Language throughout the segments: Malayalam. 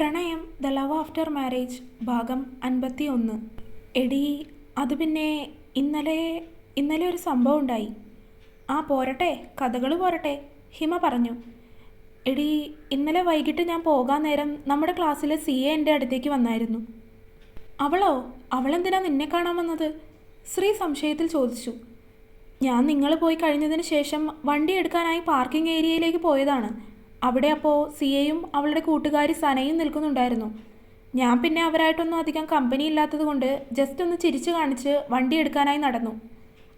പ്രണയം ദ ലവ് ആഫ്റ്റർ മാരേജ് ഭാഗം അൻപത്തി ഒന്ന് എടി അത് പിന്നെ ഇന്നലെ ഇന്നലെ ഒരു സംഭവം ഉണ്ടായി. ആ പോരട്ടെ കഥകൾ പോരട്ടെ ഹിമ പറഞ്ഞു. എടി ഇന്നലെ വൈകിട്ട് ഞാൻ പോകാൻ നേരം നമ്മുടെ ക്ലാസ്സിലെ സി എ എന്റെ അടുത്തേക്ക് വന്നായിരുന്നു. അവളോ? അവളെന്തിനാ നിന്നെ കാണാൻ വന്നത്? ശ്രീ സംശയത്തിൽ ചോദിച്ചു. ഞാൻ നിങ്ങൾ പോയി കഴിഞ്ഞതിന് ശേഷം വണ്ടി എടുക്കാനായി പാർക്കിംഗ് ഏരിയയിലേക്ക് പോയതാണ്. അവിടെ അപ്പോൾ സിയയും അവളുടെ കൂട്ടുകാരി സനയും നിൽക്കുന്നുണ്ടായിരുന്നു. ഞാൻ പിന്നെ അവരായിട്ടൊന്നും അധികം കമ്പനി ഇല്ലാത്തത് കൊണ്ട് ജസ്റ്റ് ഒന്ന് ചിരിച്ചു കാണിച്ച് വണ്ടി എടുക്കാനായി നടന്നു.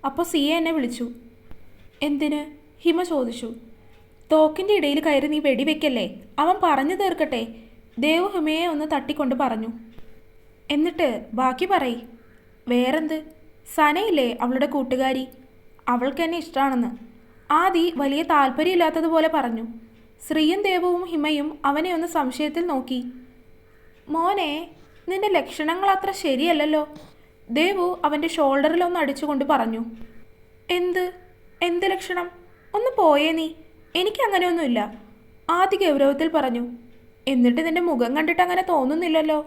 അപ്പോൾ സിയ എന്നെ വിളിച്ചു. എന്തിന്? ഹിമ ചോദിച്ചു. തോക്കിന്റെ ഇടയിൽ കയറി നീ വെടിവെക്കല്ലേ അവൻ പറഞ്ഞു തീർക്കട്ടെ. ദേവ് ഹിമയെ ഒന്ന് തട്ടിക്കൊണ്ട് പറഞ്ഞു. എന്നിട്ട് ബാക്കി പറയ്. വേറെന്ത്? സനയില്ലേ അവളുടെ കൂട്ടുകാരി? അവൾക്ക് എന്നെ ഇഷ്ടമാണെന്ന് ആദി വലിയ താല്പര്യമില്ലാത്തതുപോലെ പറഞ്ഞു. ശ്രീയും ദേവവും ഹിമയും അവനെ ഒന്ന് സംശയത്തിൽ നോക്കി. മോനെ നിന്റെ ലക്ഷണങ്ങൾ അത്ര ശരിയല്ലല്ലോ. ദേവു അവന്റെ ഷോൾഡറിൽ ഒന്ന് അടിച്ചുകൊണ്ട് പറഞ്ഞു. എന്ത്? എന്ത് ലക്ഷണം? ഒന്ന് പോയേ നീ. എനിക്ക് അങ്ങനെയൊന്നുമില്ല. ആദ്യ ഗൗരവത്തിൽ പറഞ്ഞു. എന്നിട്ട് നിന്റെ മുഖം കണ്ടിട്ട് അങ്ങനെ തോന്നുന്നില്ലല്ലോ.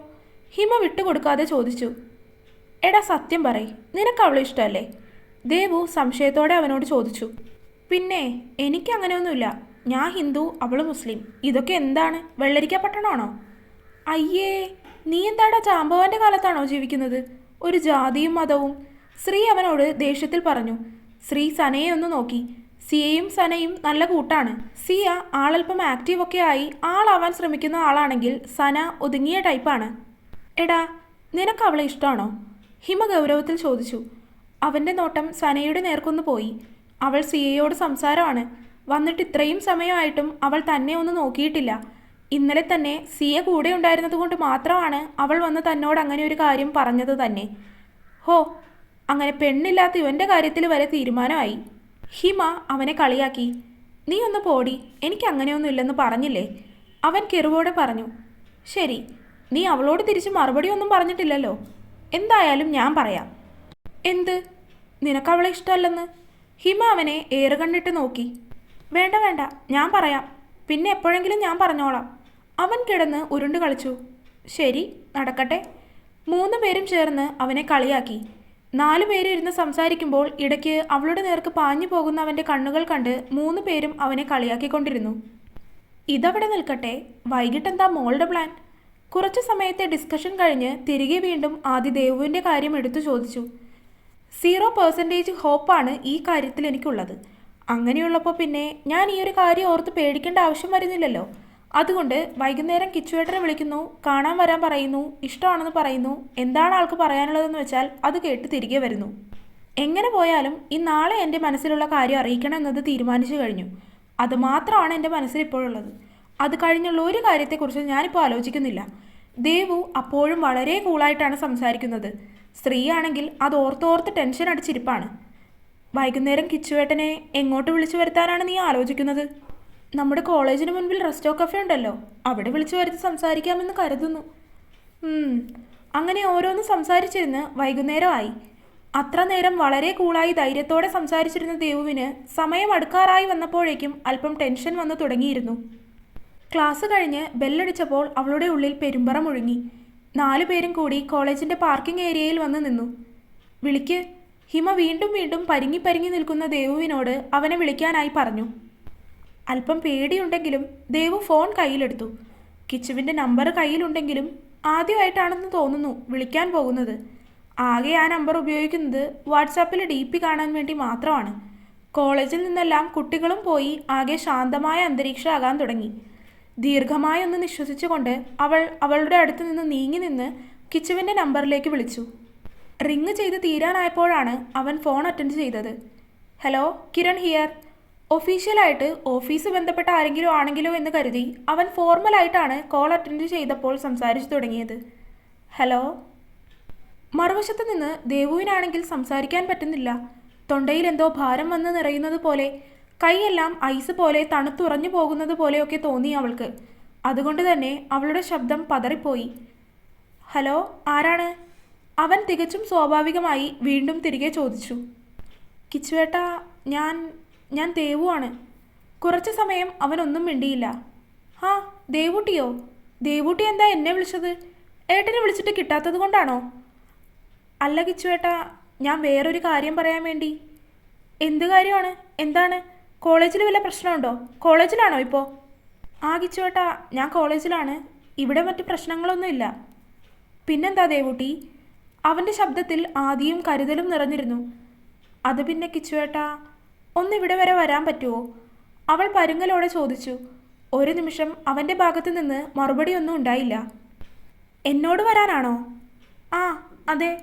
ഹിമ വിട്ടുകൊടുക്കാതെ ചോദിച്ചു. എടാ സത്യം പറയ്. നിനക്ക് അവളെ ഇഷ്ടമല്ലേ ദേവു സംശയത്തോടെ അവനോട് ചോദിച്ചു. പിന്നെ എനിക്ക് അങ്ങനെയൊന്നുമില്ല. ഞാൻ ഹിന്ദു അവൾ മുസ്ലിം. ഇതൊക്കെ എന്താണ്? വെള്ളരിക്ക പട്ടണമാണോ? അയ്യേ നീ എന്താടാ ചാമ്പവാന്റെ കാലത്താണോ ജീവിക്കുന്നത്? ഒരു ജാതിയും മതവും. ശ്രീ അവനോട് ദേഷ്യത്തിൽ പറഞ്ഞു ശ്രീ സനയെ ഒന്ന് നോക്കി. സിയയും സനയും നല്ല കൂട്ടാണ്. സിയ ആളല്പം ആക്റ്റീവ് ഒക്കെ ആയി ആളാവാൻ ശ്രമിക്കുന്ന ആളാണെങ്കിൽ സന ഒതുങ്ങിയ ടൈപ്പാണ് എടാ നിനക്ക് അവളെ ഇഷ്ടമാണോ? ഹിമ ഗൗരവത്തിൽ ചോദിച്ചു. അവന്റെ നോട്ടം സനയുടെ നേർക്കൊന്ന് പോയി. അവൾ സിയയോട് സംസാരമാണ്. വന്നിട്ട് ഇത്രയും സമയമായിട്ടും അവൾ തന്നെ ഒന്ന് നോക്കിയിട്ടില്ല. ഇന്നലെ തന്നെ സിയ കൂടെ ഉണ്ടായിരുന്നത് കൊണ്ട് മാത്രമാണ് അവൾ വന്ന് തന്നോട് അങ്ങനെ ഒരു കാര്യം പറഞ്ഞത് തന്നെ. ഹോ അങ്ങനെ പെണ്ണില്ലാത്ത ഇവന്റെ കാര്യത്തിൽ വരെ തീരുമാനമായി. ഹിമ അവനെ കളിയാക്കി. നീ ഒന്ന് പോടി എനിക്ക് അങ്ങനെയൊന്നും ഇല്ലെന്ന് പറഞ്ഞില്ലേ? അവൻ കെറുവോടെ പറഞ്ഞു. ശരി നീ അവളോട് തിരിച്ച് മറുപടി ഒന്നും പറഞ്ഞിട്ടില്ലല്ലോ. എന്തായാലും ഞാൻ പറയാം. എന്ത്? നിനക്ക് അവളെ ഇഷ്ടമല്ലെന്ന്? ഹിമ അവനെ ഏറുകണ്ണിട്ട് നോക്കി. വേണ്ട വേണ്ട. ഞാൻ പറയാം. പിന്നെ എപ്പോഴെങ്കിലും ഞാൻ പറഞ്ഞോളാം. അവൻ കിടന്ന് ഉരുണ്ട് കളിച്ചു. ശരി നടക്കട്ടെ. മൂന്ന് പേരും ചേർന്ന് അവനെ കളിയാക്കി. നാലു പേര് ഇരുന്ന് സംസാരിക്കുമ്പോൾ ഇടയ്ക്ക് അവളുടെ നേർക്ക് പാഞ്ഞു പോകുന്ന അവന്റെ കണ്ണുകൾ കണ്ട് മൂന്ന് പേരും അവനെ കളിയാക്കിക്കൊണ്ടിരുന്നു. ഇതവിടെ നിൽക്കട്ടെ. വൈകിട്ടെന്താ മോളുടെ പ്ലാൻ കുറച്ചു സമയത്തെ ഡിസ്കഷൻ കഴിഞ്ഞ് തിരികെ വീണ്ടും ആദ്യ ദേവുവിന്റെ കാര്യം എടുത്തു ചോദിച്ചു. സീറോ പെർസെന്റേജ് ഹോപ്പാണ് ഈ കാര്യത്തിൽ എനിക്കുള്ളത്. അങ്ങനെയുള്ളപ്പോൾ പിന്നെ ഞാൻ ഈ ഒരു കാര്യം ഓർത്ത് പേടിക്കേണ്ട ആവശ്യം വരുന്നില്ലല്ലോ. അതുകൊണ്ട് വൈകുന്നേരം കിച്ചുവേട്ടനെ വിളിക്കുന്നു കാണാൻ വരാൻ പറയുന്നു ഇഷ്ടമാണെന്ന് പറയുന്നു എന്താണ് ആൾക്ക് പറയാനുള്ളതെന്ന് വെച്ചാൽ അത് കേട്ട് തിരികെ വരുന്നു. എങ്ങനെ പോയാലും ഈ നാളെ എന്റെ മനസ്സിലുള്ള കാര്യം അറിയിക്കണം എന്നത് തീരുമാനിച്ചു കഴിഞ്ഞു. അത് മാത്രമാണ് എന്റെ മനസ്സിൽ ഇപ്പോഴുള്ളത്. അത് കഴിഞ്ഞുള്ള ഒരു കാര്യത്തെക്കുറിച്ച് ഞാനിപ്പോൾ ആലോചിക്കുന്നില്ല. ദേവു അപ്പോഴും വളരെ കൂളായിട്ടാണ് സംസാരിക്കുന്നത്. സ്ത്രീയാണെങ്കിൽ അത് ഓർത്തോർത്ത് ടെൻഷൻ അടിച്ചിരിപ്പാണ്. വൈകുന്നേരം കിച്ചുവേട്ടനെ എങ്ങോട്ട് വിളിച്ചു വരുത്താനാണ് നീ ആലോചിക്കുന്നത്? നമ്മുടെ കോളേജിന് മുൻപിൽ റെസ്റ്റോ കഫേ ഉണ്ടല്ലോ. അവിടെ വിളിച്ചു വരുത്തി സംസാരിക്കാമെന്ന് കരുതുന്നു. അങ്ങനെ ഓരോന്ന് സംസാരിച്ചിരുന്ന് വൈകുന്നേരമായി. അത്ര നേരം വളരെ കൂളായി ധൈര്യത്തോടെ സംസാരിച്ചിരുന്ന ദേവുവിന് സമയം അടുക്കാറായി വന്നപ്പോഴേക്കും അല്പം ടെൻഷൻ വന്നു തുടങ്ങിയിരുന്നു. ക്ലാസ് കഴിഞ്ഞ് ബെല്ലടിച്ചപ്പോൾ അവളുടെ ഉള്ളിൽ പെരുമ്പറ മുഴുങ്ങി. നാലു പേരും കൂടി കോളേജിന്റെ പാർക്കിംഗ് ഏരിയയിൽ വന്ന് നിന്നു. വിളിക്ക്. ഹിമ വീണ്ടും വീണ്ടും പരിങ്ങി പരിങ്ങി നിൽക്കുന്ന ദേവുവിനോട് അവനെ വിളിക്കാനായി പറഞ്ഞു. അല്പം പേടിയുണ്ടെങ്കിലും ദേവു ഫോൺ കയ്യിലെടുത്തു. കിച്ചുവിന്റെ നമ്പർ കയ്യിലുണ്ടെങ്കിലും ആദ്യമായിട്ടാണെന്ന് തോന്നുന്നു വിളിക്കാൻ പോകുന്നത്. ആകെ ആ നമ്പർ ഉപയോഗിക്കുന്നത് വാട്സാപ്പിൽ ഡി പി കാണാൻ വേണ്ടി മാത്രമാണ്. കോളേജിൽ നിന്നെല്ലാം കുട്ടികളും പോയി ആകെ ശാന്തമായ അന്തരീക്ഷമാകാൻ തുടങ്ങി. ദീർഘമായി ഒന്ന് നിശ്വസിച്ചുകൊണ്ട് അവൾ അവളുടെ അടുത്ത് നിന്ന് നീങ്ങി നിന്ന് കിച്ചുവിന്റെ നമ്പറിലേക്ക് വിളിച്ചു. റിങ് ചെയ്ത് തീരാനായപ്പോഴാണ് അവൻ ഫോൺ അറ്റൻഡ് ചെയ്തത്. Hello Kiran here. ഒഫീഷ്യലായിട്ട് ഓഫീസ് ബന്ധപ്പെട്ട ആരെങ്കിലും ആണെങ്കിലോ എന്ന് കരുതി അവൻ ഫോർമലായിട്ടാണ് കോൾ അറ്റൻഡ് ചെയ്തപ്പോൾ സംസാരിച്ചു തുടങ്ങിയത്. ഹലോ. മറുവശത്ത് നിന്ന് ദേവുവിനാണെങ്കിൽ സംസാരിക്കാൻ പറ്റുന്നില്ല. തൊണ്ടയിൽ എന്തോ ഭാരം വന്ന് നിറയുന്നത് പോലെ കൈയെല്ലാം ഐസ് പോലെ തണുത്തുറഞ്ഞു പോകുന്നത് പോലെയൊക്കെ തോന്നി അവൾക്ക്. അതുകൊണ്ട് തന്നെ അവളുടെ ശബ്ദം പതറിപ്പോയി. ഹലോ ആരാണ്? അവൻ തികച്ചും സ്വാഭാവികമായി വീണ്ടും തിരികെ ചോദിച്ചു കിച്ചുവേട്ട ഞാൻ ഞാൻ ദേവുവാണ്. കുറച്ച് സമയം അവനൊന്നും മിണ്ടിയില്ല. ആ ദേവൂട്ടിയോ? ദേവൂട്ടി എന്താ എന്നെ വിളിച്ചത്? ഏട്ടനെ വിളിച്ചിട്ട് കിട്ടാത്തത് കൊണ്ടാണോ? അല്ല കിച്ചുവേട്ട ഞാൻ വേറൊരു കാര്യം പറയാൻ വേണ്ടി. എന്ത് കാര്യമാണ്? എന്താണ്? കോളേജിൽ വല്ല പ്രശ്നമുണ്ടോ? കോളേജിലാണോ ഇപ്പോൾ ആ കിച്ചുവേട്ട ഞാൻ കോളേജിലാണ്. ഇവിടെ മറ്റ് പ്രശ്നങ്ങളൊന്നുമില്ല. പിന്നെന്താ ദേവൂട്ടി? അവന്റെ ശബ്ദത്തിൽ ആദിയും കരുതലും നിറഞ്ഞിരുന്നു. അത് പിന്നെ കിച്ചുവേട്ടാ ഒന്നിവിടെ വരെ വരാൻ പറ്റുമോ അവൾ പരുങ്ങലോടെ ചോദിച്ചു. ഒരു നിമിഷം അവന്റെ ഭാഗത്തു നിന്ന് മറുപടിയൊന്നും ഉണ്ടായില്ല. എന്നോട് വരാനാണോ? ആ അതെ.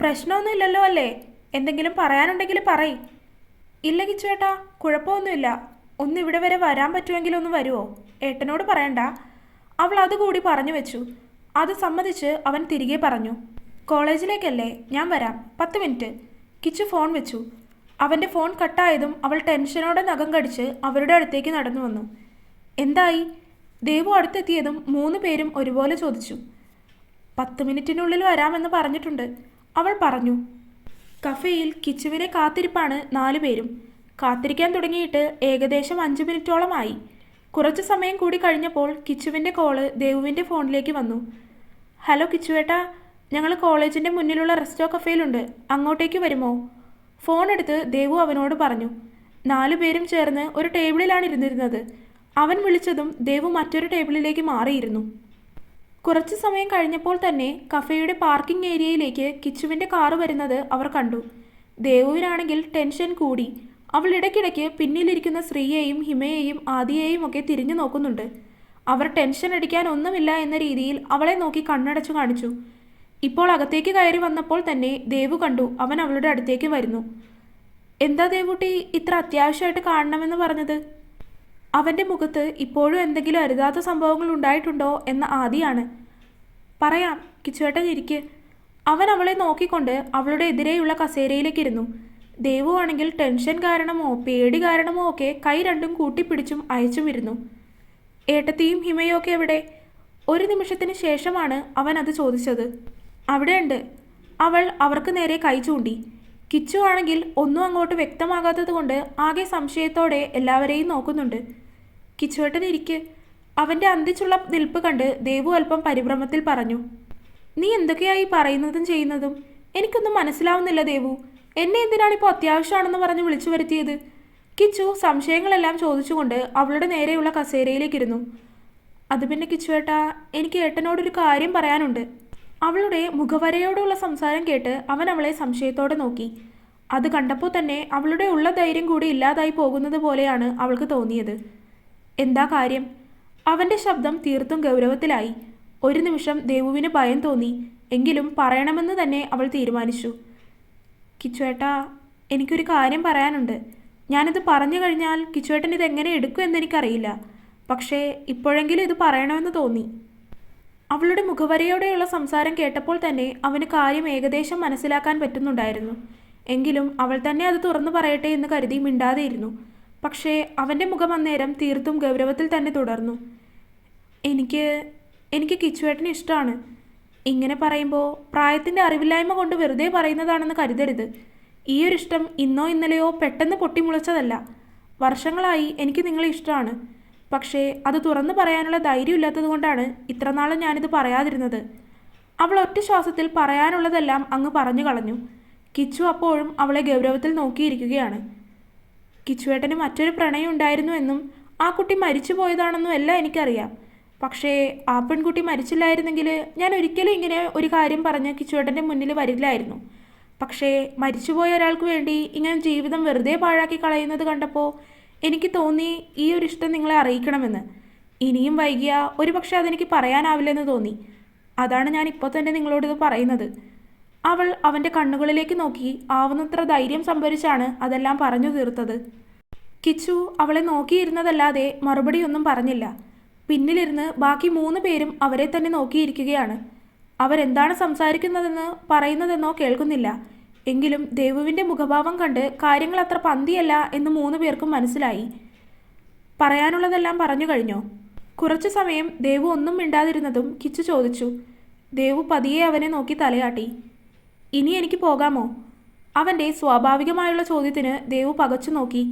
പ്രശ്നമൊന്നുമില്ലല്ലോ അല്ലേ? എന്തെങ്കിലും പറയാനുണ്ടെങ്കിൽ പറയ്. ഇല്ല കിച്ചുവേട്ടാ കുഴപ്പമൊന്നുമില്ല. ഒന്നിവിടെ വരെ വരാൻ പറ്റുമെങ്കിൽ ഒന്ന് വരുമോ ഏട്ടനോട് പറയണ്ട. അവൾ അതുകൂടി പറഞ്ഞു വെച്ചു. അത് സമ്മതിച്ച് അവൻ തിരികെ പറഞ്ഞു. കോളേജിലേക്കല്ലേ? ഞാൻ വരാം. പത്ത് മിനിറ്റ്. കിച്ചു ഫോൺ വെച്ചു. അവന്റെ ഫോൺ കട്ടായതും അവൾ ടെൻഷനോടെ നഖം കടിച്ച് അവരുടെ അടുത്തേക്ക് നടന്നു വന്നു. എന്തായി? ദേവു അടുത്തെത്തിയതും മൂന്ന് പേരും ഒരുപോലെ ചോദിച്ചു. പത്ത് മിനിറ്റിനുള്ളിൽ വരാമെന്ന് പറഞ്ഞിട്ടുണ്ട്. അവൾ പറഞ്ഞു. കഫേയിൽ കിച്ചുവിനെ കാത്തിരിപ്പാണ് നാലു പേരും. കാത്തിരിക്കാൻ തുടങ്ങിയിട്ട് ഏകദേശം അഞ്ച് മിനിറ്റോളമായി. കുറച്ച് സമയം കൂടി കഴിഞ്ഞപ്പോൾ കിച്ചുവിന്റെ കോൾ ദേവുവിന്റെ ഫോണിലേക്ക് വന്നു. ഹലോ കിച്ചുവേട്ടാ. ഞങ്ങൾ കോളേജിന്റെ മുന്നിലുള്ള റെസ്റ്റോ കഫേയിലുണ്ട്. അങ്ങോട്ടേക്ക് വരുമോ? ഫോൺ എടുത്ത് ദേവു അവനോട് പറഞ്ഞു. നാലു പേരും ചേർന്ന് ഒരു ടേബിളിലാണ് ഇരുന്നിരുന്നത്. അവൻ വിളിച്ചതും ദേവു മറ്റൊരു ടേബിളിലേക്ക് മാറിയിരുന്നു. കുറച്ച് സമയം കഴിഞ്ഞപ്പോൾ തന്നെ കഫേയുടെ പാർക്കിംഗ് ഏരിയയിലേക്ക് കിച്ചുവിന്റെ കാറ് വരുന്നത് അവർ കണ്ടു. ദേവുവിനാണെങ്കിൽ ടെൻഷൻ കൂടി. അവൾ ഇടയ്ക്കിടയ്ക്ക് പിന്നിലിരിക്കുന്ന ശ്രീയെയും ഹിമയെയും ആദിയെയും ഒക്കെ തിരിഞ്ഞു നോക്കുന്നുണ്ട്. അവർ ടെൻഷൻ അടിക്കാൻ ഒന്നുമില്ല എന്ന രീതിയിൽ അവളെ നോക്കി കണ്ണടച്ചു കാണിച്ചു. ഇപ്പോൾ അകത്തേക്ക് കയറി വന്നപ്പോൾ തന്നെ ദേവു കണ്ടു അവൻ അവളുടെ അടുത്തേക്ക് വരുന്നു. എന്താ ദേവുട്ടി ഇത്ര അത്യാവശ്യമായിട്ട് കാണണമെന്ന് പറഞ്ഞത്? അവന്റെ മുഖത്ത് ഇപ്പോഴും എന്തെങ്കിലും അരുതാത്ത സംഭവങ്ങൾ ഉണ്ടായിട്ടുണ്ടോ എന്ന ആദിയാണ്. പറയാം കിച്ചുവേട്ടൻ ഇരിക്ക്. അവൻ അവളെ നോക്കിക്കൊണ്ട് അവളുടെ എതിരെയുള്ള കസേരയിലേക്ക് ഇരുന്നു. ദേവു ആണെങ്കിൽ ടെൻഷൻ കാരണമോ പേടി കാരണമോ ഒക്കെ കൈ രണ്ടും കൂട്ടിപ്പിടിച്ചും അയച്ചും ഇരുന്നു. ഏട്ടത്തിയും ഹിമയൊക്കെ എവിടെ? ഒരു നിമിഷത്തിന് ശേഷമാണ് അവൻ അത് ചോദിച്ചത്. അവിടെയുണ്ട്. അവൾ അവർക്ക് നേരെ കൈ ചൂണ്ടി. കിച്ചു ആണെങ്കിൽ ഒന്നും അങ്ങോട്ട് വ്യക്തമാകാത്തത് കൊണ്ട് ആകെ സംശയത്തോടെ എല്ലാവരെയും നോക്കുന്നുണ്ട്. കിച്ചുവേട്ടൻ ഇരിക്ക്. അവന്റെ അന്തിച്ചുള്ള നിൽപ്പ് കണ്ട് ദേവു അല്പം പരിഭ്രമത്തിൽ പറഞ്ഞു. നീ എന്തൊക്കെയായി പറയുന്നതും ചെയ്യുന്നതും? എനിക്കൊന്നും മനസ്സിലാവുന്നില്ല ദേവു. എന്നെ എന്തിനാണ് ഇപ്പോൾ അത്യാവശ്യമാണെന്ന് പറഞ്ഞ് വിളിച്ചു വരുത്തിയത്? കിച്ചു സംശയങ്ങളെല്ലാം ചോദിച്ചുകൊണ്ട് അവളുടെ നേരെയുള്ള കസേരയിലേക്കിരുന്നു അത് പിന്നെ കിച്ചുവേട്ടാ എനിക്ക് ഏട്ടനോടൊരു കാര്യം പറയാനുണ്ട്. അവളുടെ മുഖവരയോടുള്ള സംസാരം കേട്ട് അവൻ അവളെ സംശയത്തോടെ നോക്കി. അത് കണ്ടപ്പോൾ തന്നെ അവളുടെ ഉള്ള ധൈര്യം കൂടി ഇല്ലാതായി പോകുന്നത് പോലെയാണ് അവൾക്ക് തോന്നിയത്. എന്താ കാര്യം? അവന്റെ ശബ്ദം തീർത്തും ഗൗരവത്തിലായി. ഒരു നിമിഷം ദേവുവിന് ഭയം തോന്നി. എങ്കിലും പറയണമെന്ന് തന്നെ അവൾ തീരുമാനിച്ചു. കിച്ചുവേട്ടാ എനിക്കൊരു കാര്യം പറയാനുണ്ട്. ഞാനിത് പറഞ്ഞു കഴിഞ്ഞാൽ കിച്ചുവേട്ടൻ ഇത് എങ്ങനെ എടുക്കും എന്നെനിക്കറിയില്ല പക്ഷേ ഇപ്പോഴെങ്കിലും ഇത് പറയണമെന്ന് തോന്നി. അവളുടെ മുഖവരയോടെയുള്ള സംസാരം കേട്ടപ്പോൾ തന്നെ അവന് കാര്യം ഏകദേശം മനസ്സിലാക്കാൻ പറ്റുന്നുണ്ടായിരുന്നു. എങ്കിലും അവൾ തന്നെ അത് തുറന്നു പറയട്ടെ എന്ന് കരുതി മിണ്ടാതെയിരുന്നു. പക്ഷേ അവന്റെ മുഖം അന്നേരം തീർത്തും ഗൗരവത്തിൽ തന്നെ തുടർന്നു. എനിക്ക് എനിക്ക് കിച്ചുവേട്ടന് ഇഷ്ടമാണ് ഇങ്ങനെ പറയുമ്പോൾ പ്രായത്തിന്റെ അറിവില്ലായ്മ കൊണ്ട് വെറുതെ പറയുന്നതാണെന്ന് കരുതരുത്. ഈ ഒരു ഇഷ്ടം ഇന്നോ ഇന്നലെയോ പെട്ടെന്ന് പൊട്ടിമുളച്ചതല്ല. വർഷങ്ങളായി എനിക്ക് നിങ്ങളെ ഇഷ്ടമാണ് പക്ഷേ അത് തുറന്നു പറയാനുള്ള ധൈര്യം ഇല്ലാത്തത് കൊണ്ടാണ് ഇത്രനാളും ഞാനിത് പറയാതിരുന്നത്. അവൾ ഒറ്റ ശ്വാസത്തിൽ പറയാനുള്ളതെല്ലാം അങ്ങ് പറഞ്ഞു കളഞ്ഞു. കിച്ചു അപ്പോഴും അവളെ ഗൗരവത്തിൽ നോക്കിയിരിക്കുകയാണ്. കിച്ചുവേട്ടന് മറ്റൊരു പ്രണയം ഉണ്ടായിരുന്നു എന്നും ആ കുട്ടി മരിച്ചു പോയതാണെന്നും എല്ലാം എനിക്കറിയാം. പക്ഷേ ആ പെൺകുട്ടി മരിച്ചില്ലായിരുന്നെങ്കിൽ ഞാൻ ഒരിക്കലും ഇങ്ങനെ ഒരു കാര്യം പറഞ്ഞ് കിച്ചുവേട്ടന്റെ മുന്നിൽ വരില്ലായിരുന്നു. പക്ഷേ മരിച്ചുപോയ ഒരാൾക്ക് വേണ്ടി ഇങ്ങനെ ജീവിതം വെറുതെ പാഴാക്കി കളയുന്നത് കണ്ടപ്പോൾ എനിക്ക് തോന്നി ഈ ഒരു ഇഷ്ടം നിങ്ങളെ അറിയിക്കണമെന്ന്. ഇനിയും വൈകിയ ഒരു പക്ഷേ അതെനിക്ക് പറയാനാവില്ലെന്ന് തോന്നി. അതാണ് ഞാൻ ഇപ്പോൾ തന്നെ നിങ്ങളോട് ഇത് പറയുന്നത്. അവൾ അവന്റെ കണ്ണുകളിലേക്ക് നോക്കി ആവുന്നത്ര ധൈര്യം സംഭരിച്ചാണ് അതെല്ലാം പറഞ്ഞു തീർത്തത്. കിച്ചു അവളെ നോക്കിയിരുന്നതല്ലാതെ മറുപടിയൊന്നും പറഞ്ഞില്ല. പിന്നിലിരുന്ന് ബാക്കി മൂന്ന് പേരും അവരെ തന്നെ നോക്കിയിരിക്കുകയാണ്. അവരെന്താണ് സംസാരിക്കുന്നതെന്ന് പറയുന്നതെന്നോ കേൾക്കുന്നില്ല. എങ്കിലും ദേവുവിന്റെ മുഖഭാവം കണ്ട് കാര്യങ്ങൾ അത്ര പന്തിയല്ല എന്ന് മൂന്ന് പേർക്കും മനസ്സിലായി. പറയാനുള്ളതെല്ലാം പറഞ്ഞു കഴിഞ്ഞോ? കുറച്ചു സമയം ദേവു ഒന്നും മിണ്ടാതിരുന്നതും കിച്ചു ചോദിച്ചു. ദേവു പതിയെ അവനെ നോക്കി തലയാട്ടി. ഇനി എനിക്ക് പോകാമോ? അവന്റെ സ്വാഭാവികമായുള്ള ചോദ്യത്തിന് ദേവു പകച്ചു നോക്കി.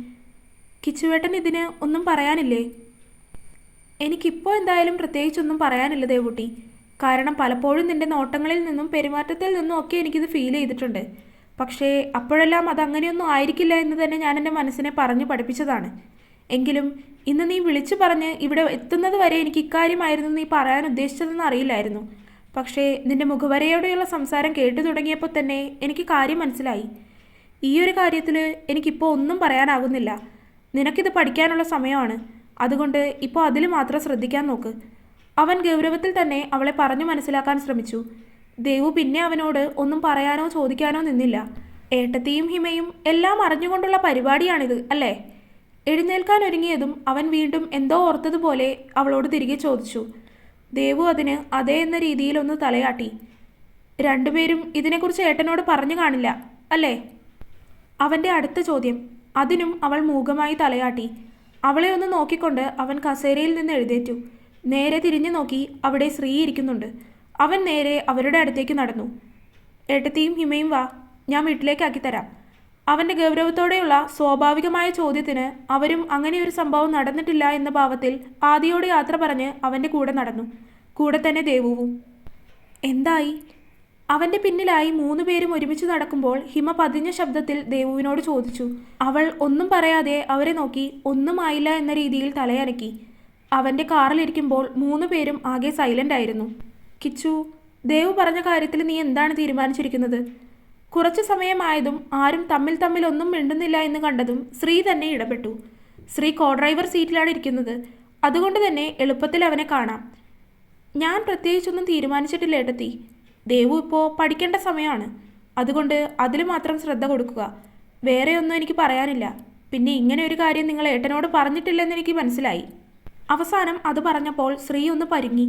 കിച്ചുവേട്ടൻ ഇതിന് ഒന്നും പറയാനില്ലേ? എനിക്കിപ്പോൾ എന്തായാലും പ്രത്യേകിച്ചൊന്നും പറയാനില്ല ദേവുട്ടി. കാരണം പലപ്പോഴും നിന്റെ നോട്ടങ്ങളിൽ നിന്നും പെരുമാറ്റത്തിൽ നിന്നും ഒക്കെ എനിക്കിത് ഫീൽ ചെയ്തിട്ടുണ്ട്. പക്ഷേ അപ്പോഴെല്ലാം അത് അങ്ങനെയൊന്നും ആയിരിക്കില്ല എന്ന് തന്നെ ഞാൻ എന്റെ മനസ്സിനെ പറഞ്ഞു പഠിപ്പിച്ചതാണ്. എങ്കിലും ഇന്ന് നീ വിളിച്ചു പറഞ്ഞ് ഇവിടെ എത്തുന്നത് വരെ എനിക്ക് ഇക്കാര്യമായിരുന്നു നീ പറയാൻ ഉദ്ദേശിച്ചതെന്ന് അറിയില്ലായിരുന്നു. പക്ഷേ നിന്റെ മുഖവരയോടെയുള്ള സംസാരം കേട്ടു തുടങ്ങിയപ്പോൾ തന്നെ എനിക്ക് കാര്യം മനസ്സിലായി. ഈ ഒരു കാര്യത്തിൽ എനിക്കിപ്പോൾ ഒന്നും പറയാനാകുന്നില്ല. നിനക്കിത് പഠിക്കാനുള്ള സമയമാണ്. അതുകൊണ്ട് ഇപ്പോൾ അതിൽ മാത്രം ശ്രദ്ധിക്കാൻ നോക്ക്. അവൻ ഗൗരവത്തിൽ തന്നെ അവളെ പറഞ്ഞു മനസ്സിലാക്കാൻ ശ്രമിച്ചു. ദേവു പിന്നെ അവനോട് ഒന്നും പറയാനോ ചോദിക്കാനോ നിന്നില്ല. ഏട്ടത്തിയും ഹിമയും എല്ലാം അറിഞ്ഞുകൊണ്ടുള്ള പരിപാടിയാണിത് അല്ലേ? എഴുന്നേൽക്കാൻ ഒരുങ്ങിയതും അവൻ വീണ്ടും എന്തോ ഓർത്തതുപോലെ അവളോട് തിരികെ ചോദിച്ചു. ദേവു അതിന് അതേ എന്ന രീതിയിലൊന്ന് തലയാട്ടി. രണ്ടുപേരും ഇതിനെക്കുറിച്ച് ഏട്ടനോട് പറഞ്ഞു കാണില്ല അല്ലേ? അവന്റെ അടുത്ത ചോദ്യം. അതിനും അവൾ മൂകമായി തലയാട്ടി. അവളെ ഒന്ന് നോക്കിക്കൊണ്ട് അവൻ കസേരയിൽ നിന്ന് എഴുന്നേറ്റു. നേരെ തിരിഞ്ഞു നോക്കി അവിടെ ശ്രീ ഇരിക്കുന്നുണ്ട്. അവൻ നേരെ അവരുടെ അടുത്തേക്ക് നടന്നു. ഏട്ടത്തിയും ഹിമയും വാ ഞാൻ വീട്ടിലേക്കാക്കി തരാം അവന്റെ ഗൗരവത്തോടെയുള്ള സ്വാഭാവികമായ ചോദ്യത്തിന് അവരും അങ്ങനെ ഒരു സംഭവം നടന്നിട്ടില്ല എന്ന ഭാവത്തിൽ ആദിയോട് യാത്ര പറഞ്ഞ് അവന്റെ കൂടെ നടന്നു. കൂടെ തന്നെ ദേവുവും. എന്തായി? അവന്റെ പിന്നിലായി മൂന്ന് പേരും ഒരുമിച്ച് നടക്കുമ്പോൾ ഹിമ പതിഞ്ഞ ശബ്ദത്തിൽ ദേവുവിനോട് ചോദിച്ചു. അവൾ ഒന്നും പറയാതെ അവരെ നോക്കി ഒന്നും ആയില്ല എന്ന രീതിയിൽ തലയനക്കി അവന്റെ കാറിലിരിക്കുമ്പോൾ മൂന്ന് പേരും ആകെ സൈലന്റ് ആയിരുന്നു. കിച്ചു ദേവ് പറഞ്ഞ കാര്യത്തിൽ നീ എന്താണ് തീരുമാനിച്ചിരിക്കുന്നത്? കുറച്ചു സമയമായതും ആരും തമ്മിൽ തമ്മിൽ ഒന്നും മിണ്ടുന്നില്ല എന്ന് കണ്ടതും ശ്രീ തന്നെ ഇടപെട്ടു. ശ്രീ കോ ഡ്രൈവർ സീറ്റിലാണ് ഇരിക്കുന്നത്. അതുകൊണ്ട് തന്നെ എളുപ്പത്തിൽ അവനെ കാണാം. ഞാൻ പ്രത്യേകിച്ചൊന്നും തീരുമാനിച്ചിട്ടില്ല ഏട്ടത്തി. ദേവു ഇപ്പോൾ പഠിക്കേണ്ട സമയമാണ്. അതുകൊണ്ട് അതിൽ മാത്രം ശ്രദ്ധ കൊടുക്കുക. വേറെ ഒന്നും എനിക്ക് പറയാനില്ല. പിന്നെ ഇങ്ങനെ ഒരു കാര്യം നിങ്ങൾ ഏട്ടനോട് പറഞ്ഞിട്ടില്ലെന്ന് എനിക്ക് മനസ്സിലായി. അവസാനം അത് പറഞ്ഞപ്പോൾ ശ്രീ ഒന്ന് പരുങ്ങി.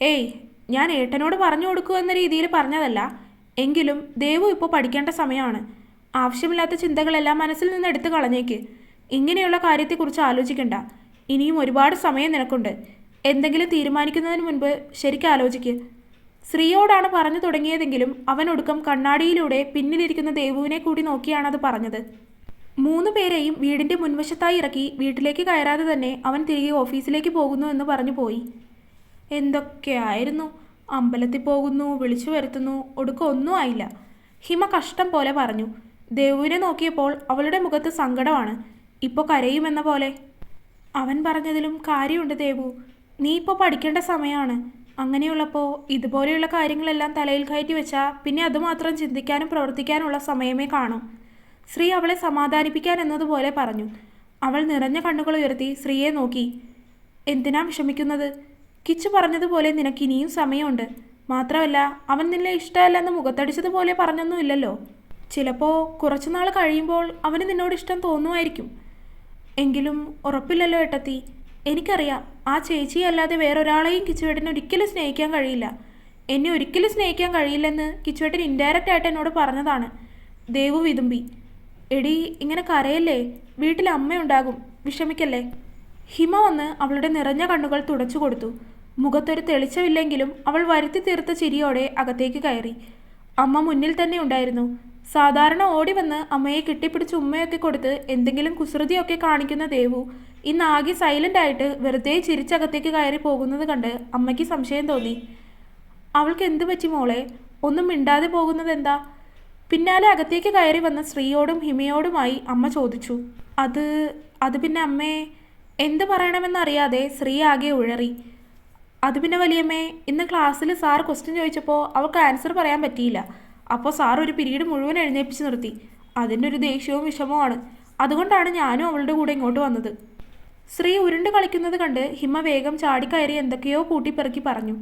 ഏയ് ഞാൻ ഏട്ടനോട് പറഞ്ഞു കൊടുക്കൂ എന്ന രീതിയിൽ പറഞ്ഞതല്ല. എങ്കിലും ദേവു ഇപ്പോൾ പഠിക്കേണ്ട സമയമാണ്. ആവശ്യമില്ലാത്ത ചിന്തകളെല്ലാം മനസ്സിൽ നിന്ന് എടുത്തു കളഞ്ഞേക്ക്. ഇങ്ങനെയുള്ള കാര്യത്തെക്കുറിച്ച് ആലോചിക്കണ്ട. ഇനിയും ഒരുപാട് സമയം നിനക്കുണ്ട്. എന്തെങ്കിലും തീരുമാനിക്കുന്നതിന് മുൻപ് ശരിക്കും ആലോചിക്ക്. ശ്രീയോടാണ് പറഞ്ഞു തുടങ്ങിയതെങ്കിലും അവൻ ഒടുക്കം കണ്ണാടിയിലൂടെ പിന്നിലിരിക്കുന്ന ദേവുവിനെ കൂടി നോക്കിയാണ് അത് പറഞ്ഞത്. മൂന്ന് പേരെയും വീടിന്റെ മുൻവശത്തായി ഇറക്കി വീട്ടിലേക്ക് കയറാതെ തന്നെ അവൻ തിരികെ ഓഫീസിലേക്ക് പോകുന്നു എന്ന് പറഞ്ഞു പോയി. എന്തൊക്കെയായിരുന്നു? അമ്പലത്തിൽ പോകുന്നു വിളിച്ചു വരുത്തുന്നു ഒടുക്കം ഒന്നും ആയില്ല. ഹിമ കഷ്ടം പോലെ പറഞ്ഞു ദേവുവിനെ നോക്കിയപ്പോൾ അവളുടെ മുഖത്ത് സങ്കടമാണ്. ഇപ്പോൾ കരയുമെന്ന പോലെ. അവൻ പറഞ്ഞതിലും കാര്യമുണ്ട് ദേവു. നീ ഇപ്പോൾ പഠിക്കേണ്ട സമയമാണ് അങ്ങനെയുള്ളപ്പോൾ ഇതുപോലെയുള്ള കാര്യങ്ങളെല്ലാം തലയിൽ കയറ്റി വെച്ചാൽ പിന്നെ അതുമാത്രം ചിന്തിക്കാനും പ്രവർത്തിക്കാനുള്ള സമയമേ കാണൂ. ശ്രീ അവളെ സമാധാനിപ്പിക്കാൻ എന്നതുപോലെ പറഞ്ഞു. അവൾ നിറഞ്ഞ കണ്ണുകൾ ഉയർത്തി ശ്രീയെ നോക്കി. എന്തിനാ വിഷമിക്കുന്നത്? കിച്ചു പറഞ്ഞതുപോലെ നിനക്ക് ഇനിയും സമയമുണ്ട്. മാത്രമല്ല അവൻ നിന്നെ ഇഷ്ടമല്ലെന്ന് മുഖത്തടിച്ചതുപോലെ പറഞ്ഞൊന്നുമില്ലല്ലോ. ചിലപ്പോൾ കുറച്ചുനാൾ കഴിയുമ്പോൾ അവന് നിന്നോട് ഇഷ്ടം തോന്നുമായിരിക്കും. എങ്കിലും ഉറപ്പില്ലല്ലോ ഏട്ടത്തി. എനിക്കറിയാം ആ ചേച്ചിയല്ലാതെ വേറൊരാളെയും കിച്ചുവേട്ടന് ഒരിക്കലും സ്നേഹിക്കാൻ കഴിയില്ല. എന്നെ ഒരിക്കലും സ്നേഹിക്കാൻ കഴിയില്ലെന്ന് കിച്ചുവേട്ടൻ ഇൻഡയറക്റ്റ് ആയിട്ട് എന്നോട് പറഞ്ഞതാണ്. ദേവു വിതുമ്പി. എടി ഇങ്ങനെ കരയല്ലേ? വീട്ടിൽ അമ്മയുണ്ടാകും. വിഷമിക്കല്ലേ? ഹിമ വന്ന് അവളുടെ നിറഞ്ഞ കണ്ണുകൾ തുടച്ചു കൊടുത്തു. മുഖത്തൊരു തെളിച്ചമില്ലെങ്കിലും അവൾ വരുത്തി തീർത്ത ചിരിയോടെ അകത്തേക്ക് കയറി. അമ്മ മുന്നിൽ തന്നെ ഉണ്ടായിരുന്നു. സാധാരണ ഓടി വന്ന് അമ്മയെ കെട്ടിപ്പിടിച്ച് ഉമ്മയൊക്കെ കൊടുത്ത് എന്തെങ്കിലും കുസൃതിയൊക്കെ കാണിക്കുന്ന ദേവു ഇന്ന് ആകെ സൈലന്റ് ആയിട്ട് വെറുതെ ചിരിച്ചകത്തേക്ക് കയറി പോകുന്നത് കണ്ട് അമ്മയ്ക്ക് സംശയം തോന്നി. അവൾക്ക് എന്തു പറ്റി മോളെ? ഒന്നും മിണ്ടാതെ പോകുന്നത് എന്താ പിന്നാലെ അകത്തേക്ക് കയറി വന്ന ശ്രീയോടും ഹിമയോടുമായി അമ്മ ചോദിച്ചു. അത് അത് പിന്നെ അമ്മേ എന്ത് പറയണമെന്നറിയാതെ ശ്രീ ആകെ ഉഴറി. അത് പിന്നെ വലിയമ്മേ ഇന്ന് ക്ലാസ്സിൽ സാർ ക്വസ്റ്റ്യൻ ചോദിച്ചപ്പോൾ അവൾക്ക് ആൻസർ പറയാൻ പറ്റിയില്ല. അപ്പോൾ സാർ ഒരു പിരീഡ് മുഴുവൻ എഴുന്നേൽപ്പിച്ച് നിർത്തി. അതിന്റെ ഒരു ദേഷ്യവും വിഷമവുമാണ് അതുകൊണ്ടാണ് ഞാനും അവളുടെ കൂടെ ഇങ്ങോട്ട് വന്നത്. ശ്രീ ഉരുണ്ട് കളിക്കുന്നത് കണ്ട് ഹിമ വേഗം ചാടിക്കയറി എന്തൊക്കെയോ കൂട്ടിപ്പെറുക്കി പറഞ്ഞു.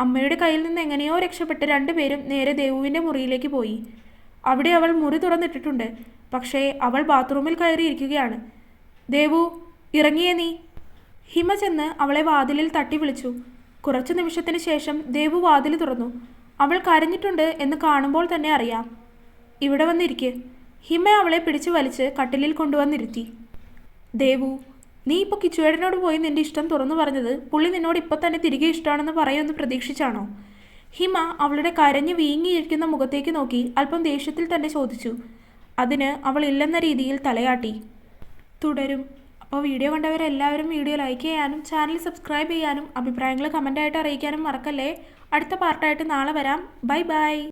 അമ്മയുടെ കയ്യിൽ നിന്ന് എങ്ങനെയോ രക്ഷപ്പെട്ട് രണ്ടുപേരും നേരെ ദേവുവിന്റെ മുറിയിലേക്ക് പോയി. അവിടെ അവൾ മുറി തുറന്നിട്ടിട്ടുണ്ട്. പക്ഷേ അവൾ ബാത്റൂമിൽ കയറിയിരിക്കുകയാണ്. ദേവു ഇറങ്ങിയേ നീ. ഹിമ ചെന്ന് അവളെ വാതിലിൽ തട്ടി വിളിച്ചു. കുറച്ചു നിമിഷത്തിന് ശേഷം ദേവു വാതിൽ തുറന്നു. അവൾ കരഞ്ഞിട്ടുണ്ട് എന്ന് കാണുമ്പോൾ തന്നെ അറിയാം. ഇവിടെ വന്നിരിക്കെ. ഹിമ അവളെ പിടിച്ചു വലിച്ച് കട്ടിലിൽ കൊണ്ടുവന്നിരുത്തി. ദേവു നീ ഇപ്പോൾ കിച്ചുവേടനോട് പോയി നിന്റെ ഇഷ്ടം തുറന്നു പറഞ്ഞത് പുള്ളി നിന്നോട് ഇപ്പോൾ തന്നെ തിരികെ ഇഷ്ടമാണെന്ന് പറയുമെന്ന് പ്രതീക്ഷിച്ചാണോ? ഹിമ അവളുടെ കരഞ്ഞു വീങ്ങിയിരിക്കുന്ന മുഖത്തേക്ക് നോക്കി അല്പം ദേഷ്യത്തിൽ തന്നെ ചോദിച്ചു. അതിന് അവൾ ഇല്ലെന്ന രീതിയിൽ തലയാട്ടി. തുടരും. അപ്പോൾ വീഡിയോ കണ്ടവരെല്ലാവരും വീഡിയോ ലൈക്ക് ചെയ്യാനും ചാനൽ സബ്സ്ക്രൈബ് ചെയ്യാനും അഭിപ്രായങ്ങൾ കമന്റായിട്ട് അറിയിക്കാനും മറക്കല്ലേ. അടുത്ത പാർട്ടായിട്ട് നാളെ വരാം. Bye bye